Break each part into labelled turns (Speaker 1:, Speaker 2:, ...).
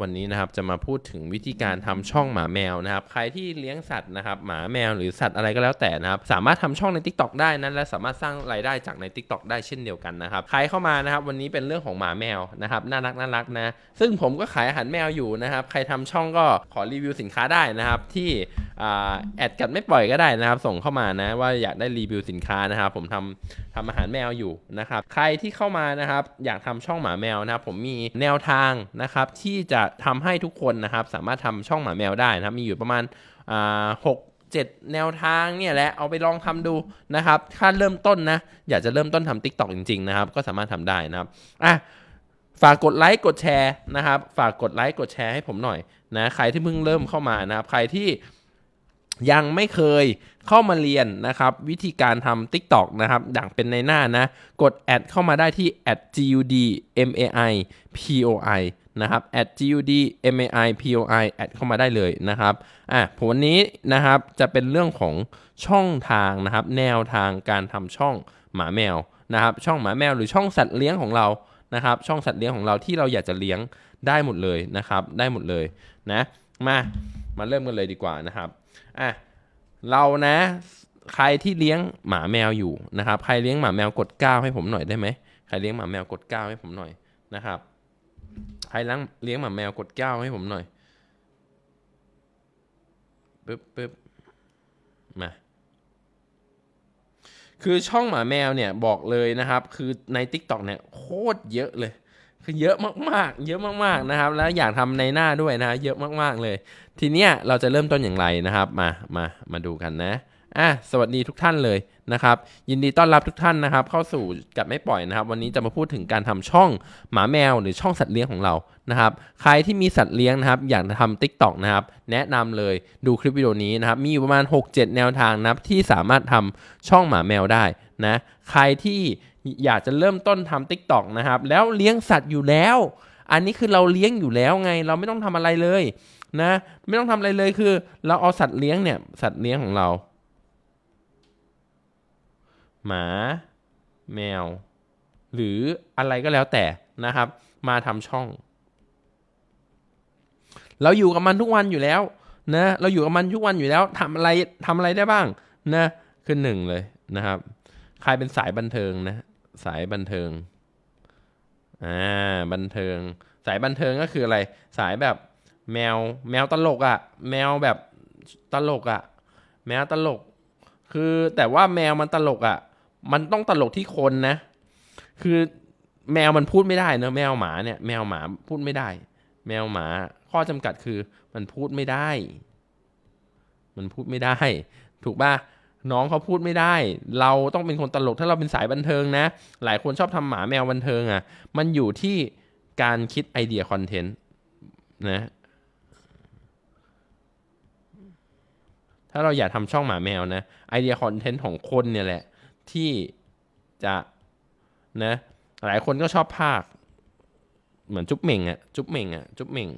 Speaker 1: วันนี้นะครับจะมาพูดถึงวิธีการทำช่องหมาแมวนะครับ ใครที่เลี้ยงสัตว์นะครับหมาแมวหรือสัตว์อะไรก็แล้วแต่นะครับ สามารถทำช่องใน Tik t o อกได้นะและสามารถสร้างรายได้จากใน Tik t o อกได้เช่นเดียวกันนะครับใครเข้ามานะครับ วันนี้เป็นเรื่องของหมาแมวนะครับน่ารักน่ารักนะ ซึ่งผมก็ขายอาหารแมวอยู่นะครับ ใครทำช่องก็ขอรีวิวสินค้าได้นะครับที่แอดกัดไม่ปล่อยก็ได้นะครับ ส่งเข้ามานะว่าอยากได้รีวิวสินค้านะครับ ผมทำทำอาหารแมวอยู่นะครับใครที่เข้ามานะครับอยากทำช่องหมาแมวนะครับผมมีแนวทางนะครับที่จะทำให้ทุกคนนะครับสามารถทำช่องหมาแมวได้นะครับมีอยู่ประมาณอ่าหกเจ็ดแนวทางเนี่ยแหละเอาไปลองทำดูนะครับถ้าเริ่มต้นนะ อยากจะเริ่มต้นทำ Tik t o อกจริง ๆ นะครับ ก็สามารถทำได้นะครับอะฝากกดไลค์กดแชร์นะครับ ฝากกดไลค์กดแชร์ให้ผมหน่อยนะใครที่เพิ่งเริ่มเข้ามานะครับ ใครที่ ยังไม่เคยเข้ามาเรียนนะครับวิธีการทำ TikTok นะครับอย่างเป็นในหน้านะ กดแอดเข้ามาได้ที่ @gudmai poi นะครับ @gudmai poi แอดเข้ามาได้เลยนะครับอะผมวันนี้นะครับจะเป็นเรื่องของช่องทางนะครับ แนวทางการทำช่องหมาแมวนะครับ ช่องหมาแมวหรือช่องสัตว์เลี้ยงของเรานะครับ ช่องสัตว์เลี้ยงของเราที่เราอยากจะเลี้ยงได้หมดเลยนะครับ ได้หมดเลยนะมามาเริ่มกันเลยดีกว่านะครับอะเรานะใครที่เลี้ยงหมาแมวอยู่นะครับ ใครเลี้ยงหมาแมวกดก้าวให้ผมหน่อยได้ไหมใครเลี้ยงหมาแมวกดก้าวให้ผมหน่อยนะครับ ใครเลี้ยงเลี้ยงหมาแมวกดก้าวให้ผมหน่อยปึ๊บปึ๊บมาคือช่องหมาแมวเนี่ยบอกเลยนะครับ คือใน Tik t o อกเนี่ยโคตรเยอะเลย คือเยอะมากๆ เยอะมากๆนะครับ แล้วอยากทำในหน้าด้วยนะเยอะมากๆเลย ทีเนี้ยเราจะเริ่มต้นอย่างไรนะครับ มามามาดูกันนะอะสวัสดีทุกท่านเลยนะครับ ยินดีต้อนรับทุกท่านนะครับ เข้าสู่กัดไม่ปล่อยนะครับ วันนี้จะมาพูดถึงการทำช่องหมาแมวหรือช่องสัตว์เลี้ยงของเรานะครับ ใครที่มีสัตว์เลี้ยงนะครับ อยากทำ Tik t o อกนะครับ แนะนำเลยดูคลิปวิดีโอนี้นะครับ มีอยู่ประมาณ 6-7 แนวทางนะครับที่สามารถทำช่องหมาแมวได้นะ ใครที่ อยากจะเริ่มต้นทำ Tik t o อกนะครับ แล้วเลี้ยงสัตว์อยู่แล้ว อันนี้คือเราเลี้ยงอยู่แล้วไง เราไม่ต้องทำอะไรเลยนะ ไม่ต้องทำอะไรเลยคือ เราเอาสัตว์เลี้ยงเนี่ย สัตว์เลี้ยงของเรา หมา แมว หรืออะไรก็แล้วแต่นะครับ มาทำช่อง เราอยู่กับมันทุกวันอยู่แล้วนะ เราอยู่กับมันทุกวันอยู่แล้วทำอะไรทำอะไรได้บ้างนะคือหนึ่งเลยนะครับ ใครเป็นสายบันเทิงนะ สายบันเทิง อ่า บันเทิง สายบันเทิงก็คืออะไร สายแบบแมว แมวตลกอะ่ะ แมวแบบตลกอะ่ะ แมวตลก คือแต่ว่าแมวมันตลกอะ่ะ มันต้องตลกที่คนนะ คือแมวมันพูดไม่ได้เนอะแมวหมาเนี่ย แมวหมาพูดไม่ได้ แมวหมาข้อจำกัดคือมันพูดไม่ได้ มันพูดไม่ได้ ถูกป่ะ น้องเขาพูดไม่ได้ เราต้องเป็นคนตลกถ้าเราเป็นสายบันเทิงนะ หลายคนชอบทำหมาแมวบันเทิงอะ่ะ มันอยู่ที่การคิดไอเดียคอนเทนต์นะ ถ้าเราอยากทำช่องหมาแมวนะไอเดียคอนเทนต์ของคนเนี่ยแหละ ที่จะนะ หลายคนก็ชอบภาค เหมือนจุ๊บเหม่งอะจุ๊บเหม่งอะจุ๊บเหม่ง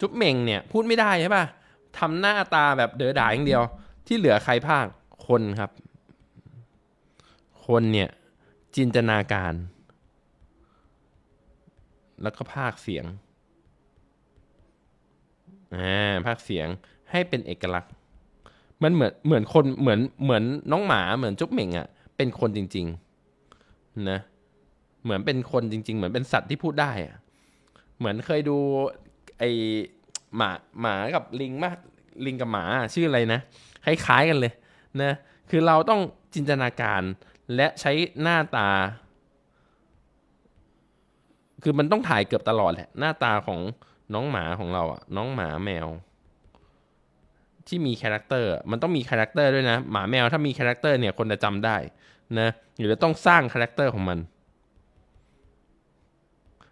Speaker 1: จุ๊บเหม่งเนี่ย พูดไม่ได้ใช่ป่ะ ทำหน้าตาแบบเด๋อด่าอย่างเดียว ที่เหลือใครภาคคนครับ คนเนี่ย จินตนาการ แล้วก็ภาคเสียงอ่าภาคเสียงให้เป็นเอกลักษณ์ มันเหมือนเหมือนคนเหมือนเหมือนน้องหมาเหมือนจุ๊บเหม่งอะ่ะ เป็นคนจริง ๆ นะ เหมือนเป็นคนจริง ๆ เหมือนเป็นสัตว์ที่พูดได้อะ เหมือนเคยดูไอ หมาหมากับลิงมากลิงกับหมาชื่ออะไรนะคล้ายๆกันเลยนะคือเราต้องจินตนาการและใช้หน้าตา คือมันต้องถ่ายเกือบตลอดแหละหน้าตาของน้องหมาของเราอะน้องหมาแมว ที่มีคาแรคเตอร์มันต้องมีคาแรคเตอร์ด้วยนะ หมาแมวถ้ามีคาแรคเตอร์เนี่ยคนจะจำได้นะหรือต้องสร้างคาแรคเตอร์ของมัน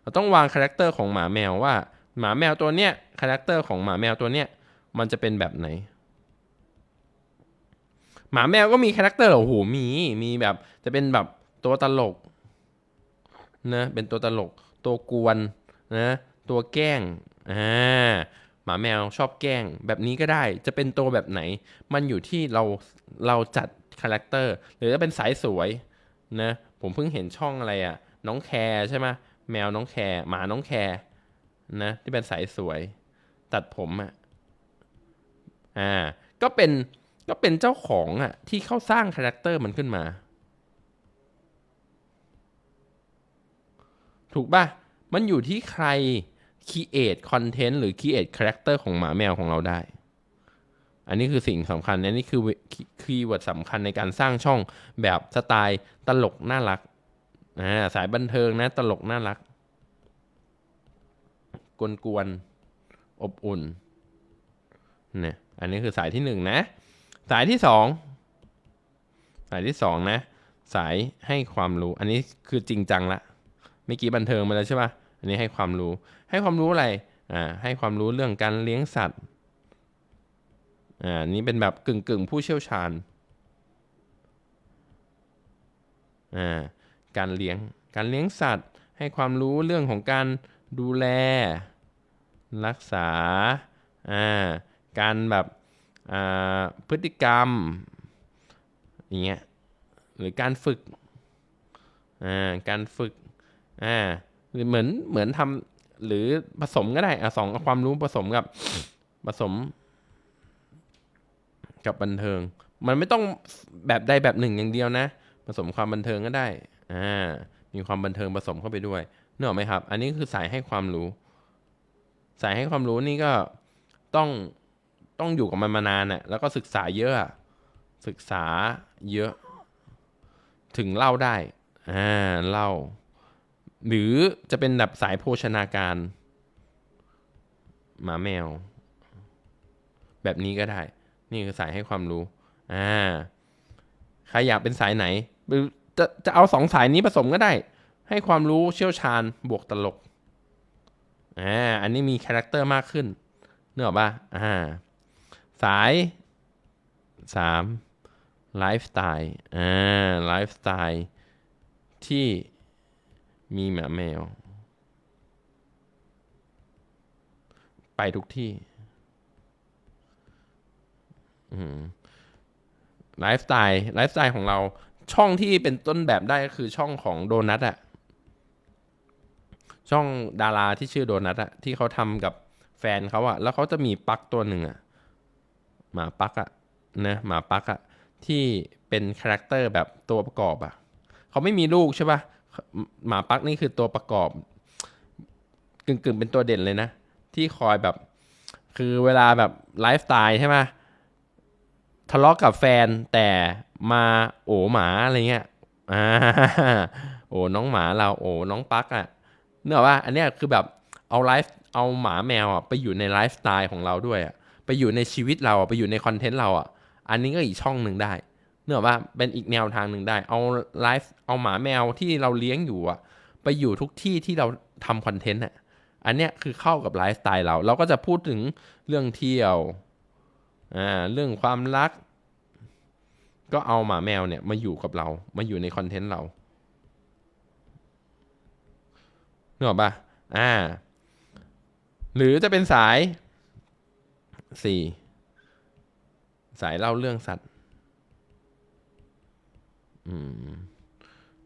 Speaker 1: เราต้องวางคาแรคเตอร์ของหมาแมวว่า หมาแมวตัวเนี้ยคาแรคเตอร์ของหมาแมวตัวเนี้ยมันจะเป็นแบบไหน หมาแมวก็มีคาแรคเตอร์โอ้โหมีมีแบบจะเป็นแบบตัวตลกนะเป็นตัวตลก ตัวกวนนะตัวแกล้งอ่าหมาแมวชอบแกล้ง แบบนี้ก็ได้จะเป็นตัวแบบไหน มันอยู่ที่เราเราจัดคาแรคเตอร์หรือจะเป็นสายสวยนะผมเพิ่งเห็นช่องอะไรอะน้องแคร์ใช่ไหมแมวน้องแคร์หมาน้องแคร์ นะที่เป็นสายสวยตัดผมอะ่ะอ่าก็เป็นก็เป็นเจ้าของอะ่ะที่เขาสร้างคาแรคเตอร์มันขึ้นมา ถูกป่ะมันอยู่ที่ใคร create content หรือ create character ของหมาแมวของเราได้ อันนี้คือสิ่งสำคัญนะนี่คือคีย์เวิร์ดสำคัญในการสร้างช่องแบบสไตล์ตลกน่ารักอ่าสายบันเทิงนะตลกน่ารัก กวนๆอบอุ่นเนี่ยอันนี้คือสายที่หนึ่งนะ สายที่สองสายที่สองนะ สายให้ความรู้ อันนี้คือจริงจังละเมื่อกี้บันเทิงมาแล้วใช่ปะอันนี้ให้ความรู้ ให้ความรู้อะไรอ่าให้ความรู้เรื่องการเลี้ยงสัตว์อ่านี่เป็นแบบกึ่งกึ่งผู้เชี่ยวชาญอ่าการเลี้ยงการเลี้ยงสัตว์ ให้ความรู้เรื่องของการ ดูแล รักษาอ่าการแบบอ่าพฤติกรรมอย่างเงี้ยหรือการฝึกอ่าการฝึกอ่าหรือเหมือนเหมือนทำหรือผสมก็ได้อะสองความรู้ผสมกับผสม กับบันเทิง มันไม่ต้องแบบใดแบบหนึ่งอย่างเดียวนะ ผสมความบันเทิงก็ได้อ่ามีความบันเทิงผสมเข้าไปด้วย เนออกไหมครับ อันนี้คือสายให้ความรู้ สายให้ความรู้นี่ก็ต้องต้องอยู่กับมันมานานน่ะแล้วก็ศึกษาเยอะศึกษาเยอะ ถึงเล่าได้อ่าเล่า หรือจะเป็นแบบสายโภชนาการหมาแมว แบบนี้ก็ได้ นี่คือสายให้ความรู้อ่าใครอยากเป็นสายไหนจะจะเอาสองสายนี้ผสมก็ได้ ให้ความรู้เชี่ยวชาญบวกตลก อ่า อันนี้มีคาแรคเตอร์มากขึ้นเนกออกปะอ่า สายสามไลฟ์สไตล์ อ่า ไลฟ์สไตล์ที่มีหมาแมว ไปทุกที่ไลฟ์สไตล์ไลฟ์สไตล์ของเราช่องที่เป็นต้นแบบได้ก็คือช่องของโดนัทอะ ช่องดาราที่ชื่อโดนัทอะที่เขาทำกับแฟนเขาอะแล้วเขาจะมีปักตัวหนึ่งอะหมาปักอะนะหมาปักอะที่เป็นคาแรคเตอร์แบบตัวประกอบอะเขาไม่มีลูกใช่ปะหมาปักนี่คือตัวประกอบ กึ่งๆเป็นตัวเด่นเลยนะ ที่คอยแบบคือเวลาแบบไลฟ์สไตล์ใช่ไหมทะเลาะกับแฟนแต่มาโอหมาอะไรเงี้ยอ่าโอ้น้องหมาเราโอ้น้องปักอะ่ะ เนื่อว่าอันเนี้ยคือแบบเอาไลฟ์เอาหมาแมวอะไปอยู่ในไลฟ์สไตล์ของเราด้วยอะไปอยู่ในชีวิตเราอะไปอยู่ในคอนเทนต์เราอะอันนี้ก็อีกช่องหนึ่งได้เนื่อว่าเป็นอีกแนวทางหนึ่งได้เอาไลฟ์เอาหมาแมวที่เราเลี้ยงอยู่อะไปอยู่ทุกที่ที่เราทำคอนเทนต์อะอันเนี้ยคือเข้ากับไลฟ์สไตล์เรา เราก็จะพูดถึงเรื่องเที่ยวอ่าเรื่องความรัก ก็เอาหมาแมวเนี่ยมาอยู่กับเรามาอยู่ในคอนเทนต์เรา นึกออกปะอ่า หรือจะเป็นสายสี่สายเล่าเรื่องสัตว์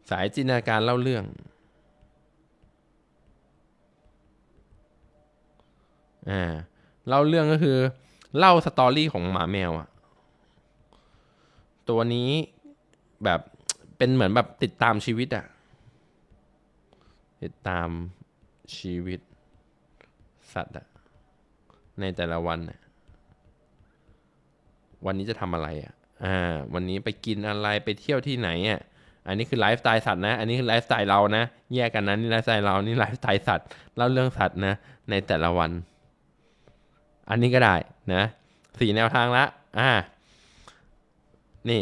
Speaker 1: สายจินตนาการเล่าเรื่องอ่าเล่าเรื่องก็คือ เล่าสตอรี่ของหมาแมวอะตัวนี้แบบเป็นเหมือนแบบติดตามชีวิตอะ ติดตามชีวิต สัตว์ในแต่ละวัน วันนี้จะทำอะไรอะอ่าวันนี้ไปกินอะไรไปเที่ยวที่ไหนอะอันนี้คือไลฟ์สไตล์สัตว์นะ อันนี้คือไลฟ์สไตล์เรานะ แยกกันนะนี่ไลฟ์สไตล์เรา นี่ไลฟ์สไตล์สัตว์ เล่าเรื่องสัตว์นะ ในแต่ละวัน อันนี้ก็ได้นะ สี่แนวทางละ อ่า นี่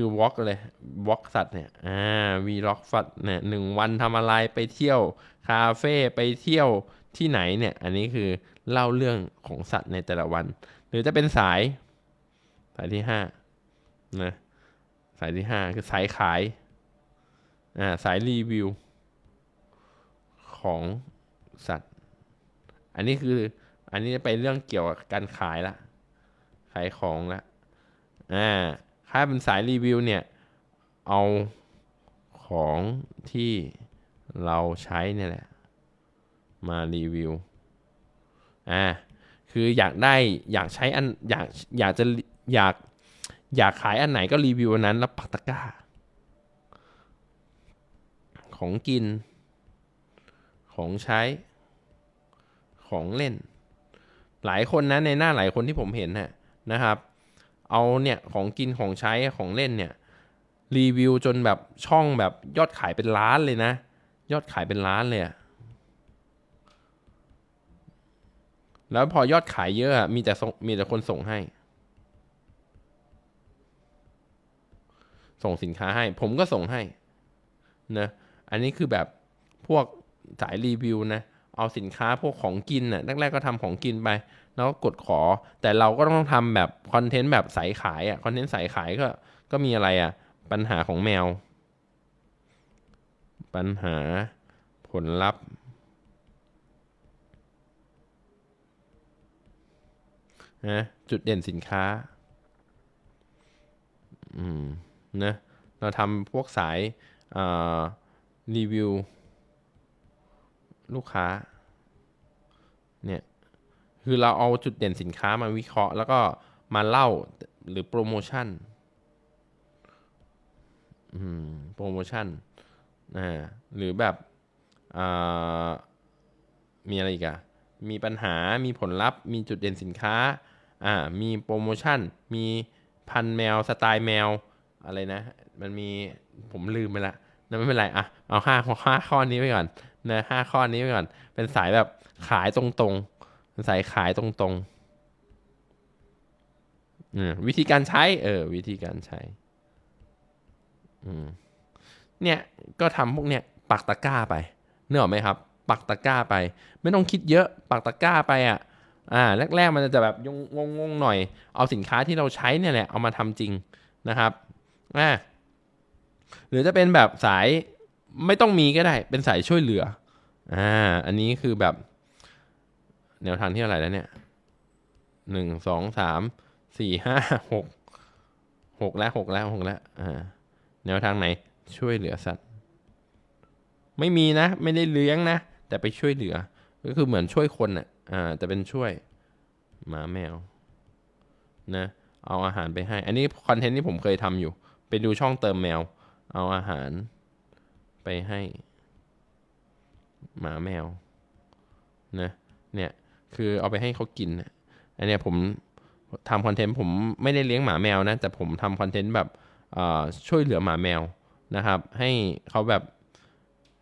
Speaker 1: คือวอล์กเลยวอล์กสัตว์เนี่ยอ่าวีล็อกสัตว์เนี่ยหนึ่งวันทำอะไรไปเที่ยวคาเฟ่ไปเที่ยวที่ไหนเนี่ย อันนี้คือเล่าเรื่องของสัตว์ในแต่ละวัน หรือจะเป็นสาย สายที่ห้านะสายที่ห้าคือสายขายอ่าสายรีวิว ของสัตว์ อันนี้คืออันนี้ไปเรื่องเกี่ยวกับการขายละ ขายของละอ่า ถ้าเป็นสายรีวิวเนี่ย เอาของที่เราใช้เนี่ยแหละ มารีวิว อ่า คืออยากได้อยากใช้อันอยากอยากจะอยากอยากขายอันไหนก็รีวิวอันนั้นแล้วปักตะกร้า ของกิน ของใช้ ของเล่น หลายคนนะในหน้าหลายคนที่ผมเห็นนะนะครับ เอาเนี่ยของกินของใช้ของเล่นเนี่ยรีวิวจนแบบช่องแบบยอดขายเป็นล้านเลยนะ ยอดขายเป็นล้านเลยอะแล้วพอยอดขายเยอะมีแต่มีแต่คนส่งให้ ส่งสินค้าให้ ผมก็ส่งให้นะอันนี้คือแบบพวกสายรีวิวนะ เอาสินค้าพวกของกินน่ะแรกๆก็ทำของกินไป แล้วก็กดขอ แต่เราก็ต้องทำแบบคอนเทนต์แบบสายขายอะคอนเทนต์สายขายก็ก็มีอะไรอะ ปัญหาของแมว ปัญหาผลลัพธ์ นะจุดเด่นสินค้า อืมนะเราทำพวกสายอ่ารีวิว ลูกค้า คือเราเอาจุดเด่นสินค้ามาวิเคราะห์ แล้วก็มาเล่าหรือโปรโมชั่นโปรโมชั่นอ่าหรือแบบอ่ามีอะไรอีกอะมีปัญหามีผลลัพธ์มีจุดเด่นสินค้าอ่ามีโปรโมชั่น มีพันแมวสไตล์แมวอะไรนะ มันมีผมลืมไปละนะไม่เป็นไรอะเอาห้าห้าข้อนี้ไว้ก่อนนะห้าข้อนี้ไว้ก่อน เป็นสายแบบขายตรงๆ สายขายตรงๆอืมวิธีการใช้ เออ วิธีการใช้อืมเนี่ยก็ทำพวกเนี้ยปักตะกร้าไปเนื้ออไหมครับ ปักตะกร้าไป ไม่ต้องคิดเยอะ ปักตะกร้าไปอะอ่าแรกๆมันจะแบบยงงงๆหน่อย เอาสินค้าที่เราใช้เนี่ยแหละเอามาทำจริงนะครับอ่าหรือจะเป็นแบบสายไม่ต้องมีก็ได้เป็นสายช่วยเหลืออ่าอันนี้คือแบบ แนวทางที่เท่าไหร่แล้วเนี่ยหนึ่งสองสามสี่ห้าหกหกแล้วหกแล้วหกแล้วอ่าแนวทางไหนช่วยเหลือสัตว์ ไม่มีนะ ไม่ได้เลี้ยงนะ แต่ไปช่วยเหลือ ก็คือเหมือนช่วยคนอะอ่าแต่เป็นช่วยหมาแมว นะ เอาอาหารไปให้ อันนี้คอนเทนต์ที่ผมเคยทำอยู่ ไปดูช่องเติมแมว เอาอาหารไปให้ หมาแมว นะ เนี่ย คือเอาไปให้เขากินอันเนี้ยผมทำคอนเทนต์ผมไม่ได้เลี้ยงหมาแมวนะ แต่ผมทำคอนเทนต์แบบช่วยเหลือหมาแมวนะครับ ให้เขาแบบ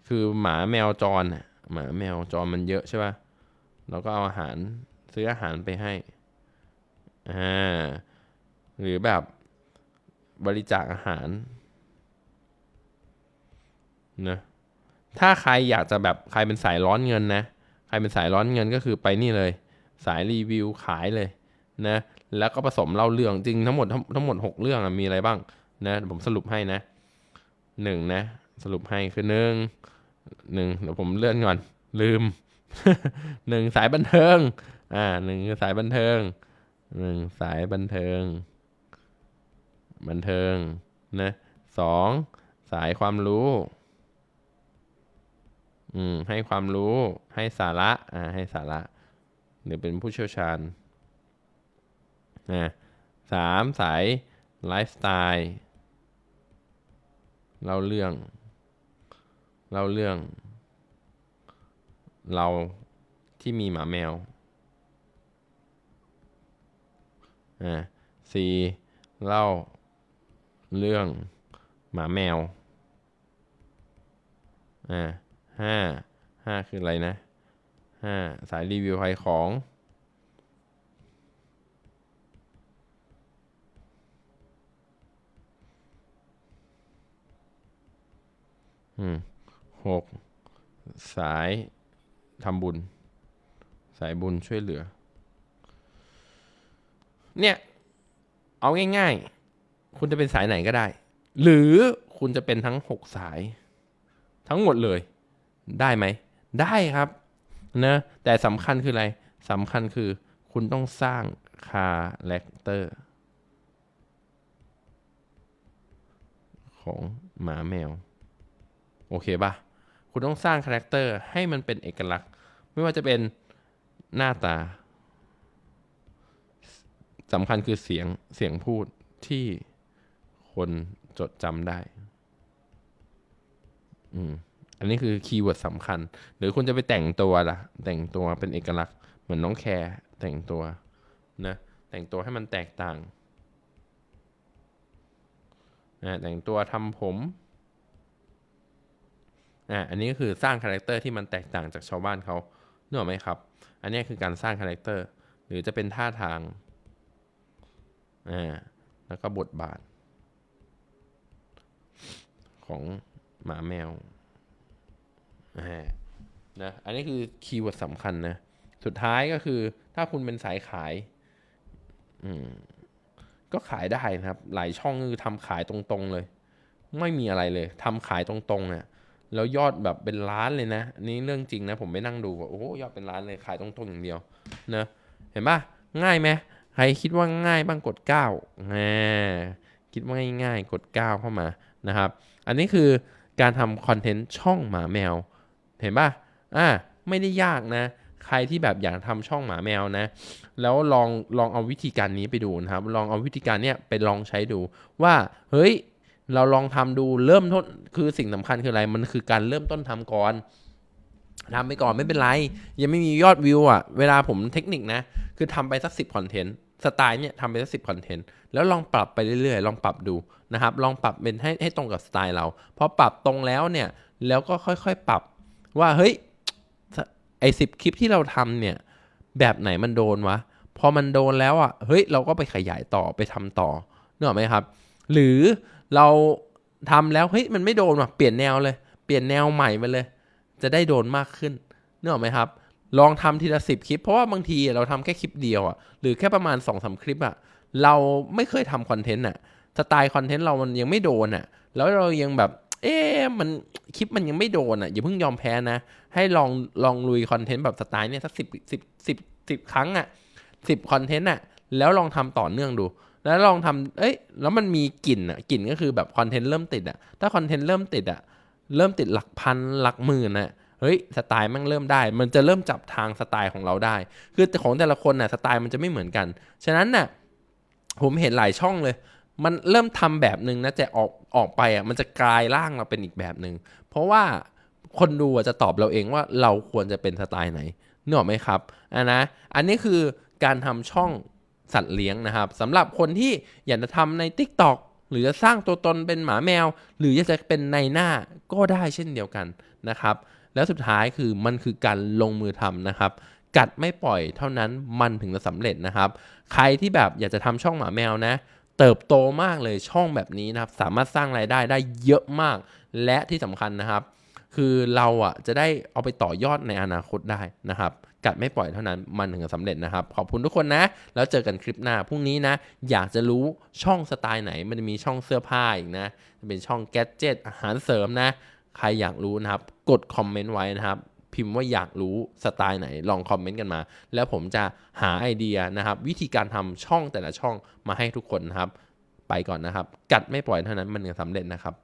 Speaker 1: คือหมาแมวจรหมาแมวจรมันเยอะใช่ป่ะเราก็เอาอาหารซื้ออาหารไปให้อ่าหรือแบบบริจาคอาหารนะถ้าใครอยากจะแบบใครเป็นสายร้อนเงินนะ ใครเป็นสายร้อนเงินก็คือไปนี่เลย สายรีวิวขายเลยนะแล้วก็ผสมเล่าเรื่องจริงทั้งหมดทั้งหมดหกเรื่องมีอะไรบ้างนะผมสรุปให้นะหนึ่งนะ สรุปให้คือหนึ่งหนึ่งเดี๋ยวผมเลื่อนก่อนลืมหนึ่งสายบันเทิง อ่าหนึ่งคือสายบันเทิงหนึ่งสายบันเทิง บันเทิงนะสองสายความรู้ อืมให้ความรู้ให้สาระอ่าให้สาระ หรือเป็นผู้เชี่ยวชาญนะสามสายไลฟ์สไตล์เล่าเรื่องเล่าเรื่อง เราที่มีหมาแมวอ่าสี่เล่าเรื่องหมาแมวอ่า ห้าห้าคืออะไรนะห้าสายรีวิวขายของอืมหกสายทำบุญ สายบุญช่วยเหลือ เนี่ย เอาง่าย ๆ คุณจะเป็นสายไหนก็ได้ หรือคุณจะเป็นทั้งหกสาย ทั้งหมดเลย ได้ไหม ได้ครับนะแต่สำคัญคืออะไรสำคัญคือคุณต้องสร้างคาแรคเตอร์ของหมาแมว โอเคป่ะคุณต้องสร้างคาแรคเตอร์ให้มันเป็นเอกลักษณ์ ไม่ว่าจะเป็นหน้าตาสำคัญคือเสียงเสียงพูดที่คนจดจำได้ อืม อันนี้คือคีย์เวิร์ดสำคัญ หรือคุณจะไปแต่งตัวล่ะ แต่งตัวเป็นเอกลักษณ์เหมือนน้องแคร์แต่งตัวนะแต่งตัวให้มันแตกต่างนะแต่งตัวทำผมอ่าอันนี้ก็คือสร้างคาแรคเตอร์ที่มันแตกต่างจากชาวบ้านเขาเนออกไหมครับ อันนี้คือการสร้างคาแรคเตอร์หรือจะเป็นท่าทางอ่าแล้วก็บทบาท ของหมาแมว นะอันนี้คือคีย์เวิร์ดสำคัญนะ สุดท้ายก็คือถ้าคุณเป็นสายขายก็ขายได้นะครับ หลายช่องคือทำขายตรงๆเลย ไม่มีอะไรเลยทำขายตรงๆเนี่ยแล้วยอดแบบเป็นล้านเลยนะนนี้เรื่องจริงนะ ผมไปนั่งดูว่าโอ้ยอดเป็นล้านเลยขายตรงๆอย่างเดียวนะเห็นปะง่ายไหมใครคิดว่าง่ายบ้างกด9อ่าคิดว่าง่ายๆกด 9 เข้ามานะครับ อันนี้คือการทำคอนเทนต์ช่องหมาแมว เห็นปะอ่าไม่ได้ยากนะ ใครที่แบบอยากทำช่องหมาแมวนะ แล้วลองลองเอาวิธีการนี้ไปดูนะครับ ลองเอาวิธีการเนี้ยไปลองใช้ดูว่าเฮ้ยเราลองทำดูเริ่มต้นคือสิ่งสำคัญคืออะไรมันคือการเริ่มต้นทำก่อนทำไปก่อนไม่เป็นไร ยังไม่มียอดวิวอะ เวลาผมเทคนิคนะ คือทำไปสักสิบคอนเทนต์สไตล์เนี่ยทำไปสักสิบคอนเทนต์แล้วลองปรับไปเรื่อยๆ ลองปรับดูนะครับ ลองปรับเป็นให้ให้ตรงกับสไตล์เราพอปรับตรงแล้วเนี่ย แล้วก็ค่อยๆ ปรับ ว่าเฮ้ยไอสิบคลิปที่เราทำเนี่ย แบบไหนมันโดนวะ พอมันโดนแล้วอะเฮ้ยเราก็ไปขยายต่อไปทำต่อนึกออกไหมครับ หรือเราทำแล้วเฮ้ยมันไม่โดนว่ะเปลี่ยนแนวเลยเปลี่ยนแนวใหม่ไปเลย จะได้โดนมากขึ้นนึกออกไหมครับลองทำทีละสิบคลิป เพราะว่าบางทีเราทำแค่คลิปเดียวอะหรือแค่ประมาณ2อสคลิปอะเราไม่เคยทำคอนเทนต์อะสไตล์คอนเทนต์เรามันยังไม่โดนอะแล้วเรายังแบบ เอ๊ะมันคลิปมันยังไม่โดนอะอย่าเพิ่งยอมแพ้นะ ให้ลองลองลุยคอนเทนต์แบบสไตล์เนี่ยสักสิบสิบสิบสิบครั้งอะสิบคอนเทนต์อะแล้วลองทำต่อเนื่องดู แล้วลองทำเอ้ยแล้วมันมีกลิ่นอะกลิ่นก็คือแบบคอนเทนต์เริ่มติดอะถ้าคอนเทนต์เริ่มติดอะเริ่มติดหลักพันหลักหมื่นอะเฮ้ยสไตล์มันเริ่มได้ มันจะเริ่มจับทางสไตล์ของเราได้ คือของแต่ละคนน่ะสไตล์มันจะไม่เหมือนกัน ฉะนั้นน่ะผมเห็นหลายช่องเลย มันเริ่มทำแบบหนึ่งนะแต่ออกออกไปอะมันจะกลายร่างเราเป็นอีกแบบหนึ่งเพราะว่าคนดูจะตอบเราเองว่าเราควรจะเป็นสไตล์ไหนนึกออกไหมครับอันนะอันนี้คือการทำช่องสัตว์เลี้ยงนะครับสำหรับคนที่อยากจะทำใน Tik t o อกหรือจะสร้างตัวตนเป็นหมาแมว หรืออยากจะเป็นในหน้าก็ได้เช่นเดียวกันนะครับ แล้วสุดท้ายคือมันคือการลงมือทำนะครับ กัดไม่ปล่อยเท่านั้นมันถึงจะสำเร็จนะครับ ใครที่แบบอยากจะทำช่องหมาแมวนะ เติบโตมากเลยช่องแบบนี้นะครับ สามารถสร้างรายได้ได้เยอะมาก และที่สำคัญนะครับ คือเราอะจะได้เอาไปต่อยอดในอนาคตได้นะครับ กัดไม่ปล่อยเท่านั้นมันถึงจะสำเร็จนะครับ ขอบคุณทุกคนนะ แล้วเจอกันคลิปหน้าพรุ่งนี้นะ อยากจะรู้ช่องสไตล์ไหน มันจะมีช่องเสื้อผ้าอีกนะจะเป็นช่องแกดเจิตอาหารเสริมนะ ใครอยากรู้นะครับ กดคอมเมนต์ไว้นะครับ พิมพ์ว่าอยากรู้สไตล์ไหนลองคอมเมนต์กันมา แล้วผมจะหาไอเดียนะครับวิธีการทำช่องแต่ละช่องมาให้ทุกคนนะครับ ไปก่อนนะครับ กัดไม่ปล่อยเท่านั้นมันจะสำเร็จนะครับ